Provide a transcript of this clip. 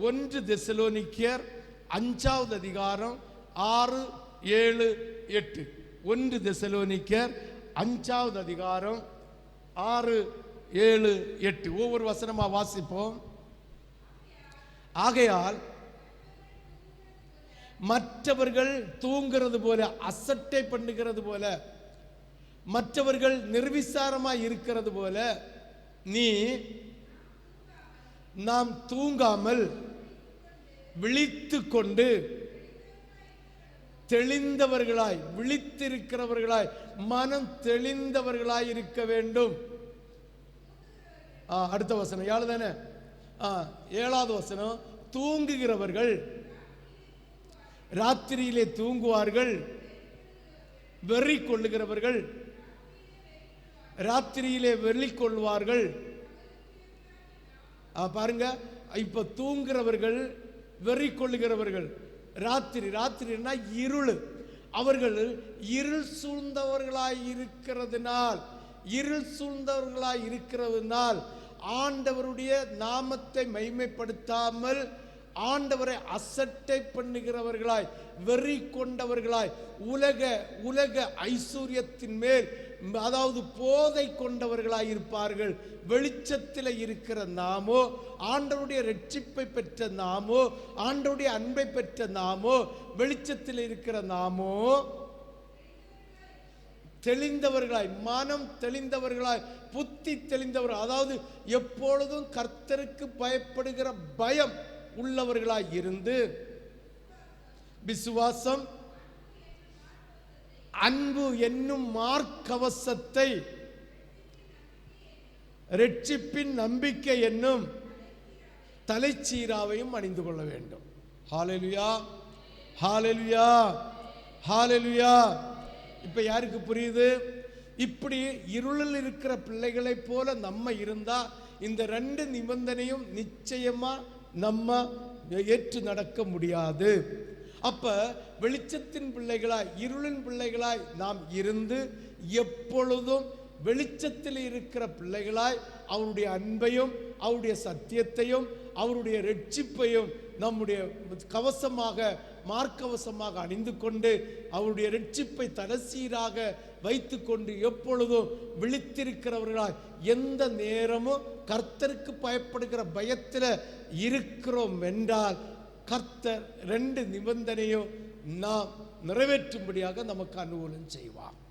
ஒன்று தெசலோனிக்கியர் அஞ்சாவது அதிகாரம் ஆறு ஏழு எட்டு. ஒன்று தெசலோனிக்கியர் அஞ்சாவது அதிகாரம் ஆறு ஏழு எட்டு. ஒவ்வொரு வசனமாக வாசிப்போம். ஆகையால் மற்றவர்கள் தூங்குறது போல அசட்டை பண்ணுகிறது போல மற்றவர்கள் நிர்விசாரமாக இருக்கிறது போல நீ நாம் தூங்காமல் விழித்து கொண்டு தெளிந்தவர்களாய் விழித்திருக்கிறவர்களாய் மனம் தெளிந்தவர்களாய் இருக்க வேண்டும். ஆ, அடுத்த வசனம். ஏழு தானே? ஆ, ஏழாவது வசனம். தூங்குகிறவர்கள் ராத்திரியிலே தூங்குவார்கள். வெறி கொள்ளுகிறவர்கள் ராத்திரியிலே வெறி கொள்வார்கள் பாருங்க. இப்ப தூங்குறவர்கள் வெறி கொள்ளுகிறவர்கள் ராத்திரி ராத்திரினா இருள். அவர்கள் இருள் சூழ்ந்தவர்களாய் இருக்கிறதுனால் இருள் சூழ்ந்தவர்களாய் இருக்கிறதுனால் ஆண்டவருடைய நாமத்தை மைமைப்படுத்தாமல் ஆண்டவரை அசட்டை பண்ணுகிறவர்களாய் வெறி கொண்டவர்களாய் உலக உலக ஐஸ்வர்யத்தின் மேல் அதாவது போதை கொண்டவர்களாய் இருப்பார்கள். வெளிச்சத்தில் இருக்கிற நாமோ ஆண்டவருடைய ரட்சிப்பை பெற்ற நாமோ ஆண்டவருடைய அன்பை பெற்ற நாமோ வெளிச்சத்தில் இருக்கிற நாமோ தெளிந்தவர்களாய் மனம் தெளிந்தவர்களாய் புத்தி தெளிந்தவர் அதாவது எப்பொழுதும் கர்த்தருக்கு பயப்படுகிற பயம் உள்ளவர்களாய் இருந்து விசுவாசம் அன்பு என்னும் மார்க்கவசத்தை ரட்சிப்பின் நம்பிக்கை என்னும் தலைச்சீராவையும் அணிந்து கொள்ள வேண்டும். ஹாலெலுயா ஹாலெலுயா ஹாலெலுயா இப்ப யாருக்கு புரியுது? இப்படி இருளில் இருக்கிற பிள்ளைகளைப் போல நம்ம இருந்தா இந்த ரெண்டு நிபந்தனையும் நிச்சயமா நம்ம ஏற்று நடக்க முடியாது. அப்ப வெளிச்சத்தின் பிள்ளைகளாய் இருளின் பிள்ளைகளாய் நாம் இருந்து எப்பொழுதும் வெளிச்சத்தில் இருக்கிற பிள்ளைகளாய் அவருடைய அன்பையும் அவருடைய சத்தியத்தையும் அவருடைய ரட்சிப்பையும் நம்முடைய கவசமாக மார்க்கவசமாக அணிந்து கொண்டு அவருடைய ரட்சிப்பை தலசீராக வைத்துக்கொண்டு எப்பொழுதும் விழித்திருக்கிறவர்களாய் எந்த நேரமும் கர்த்தருக்கு பயப்படுகிற பயத்தில் இருக்கிறோம் என்றால் கர்த்தர் ரெண்டு நிபந்தனையும் நாம் நிறைவேற்றும்படியாக நமக்கு அனுகூலம் செய்வார்.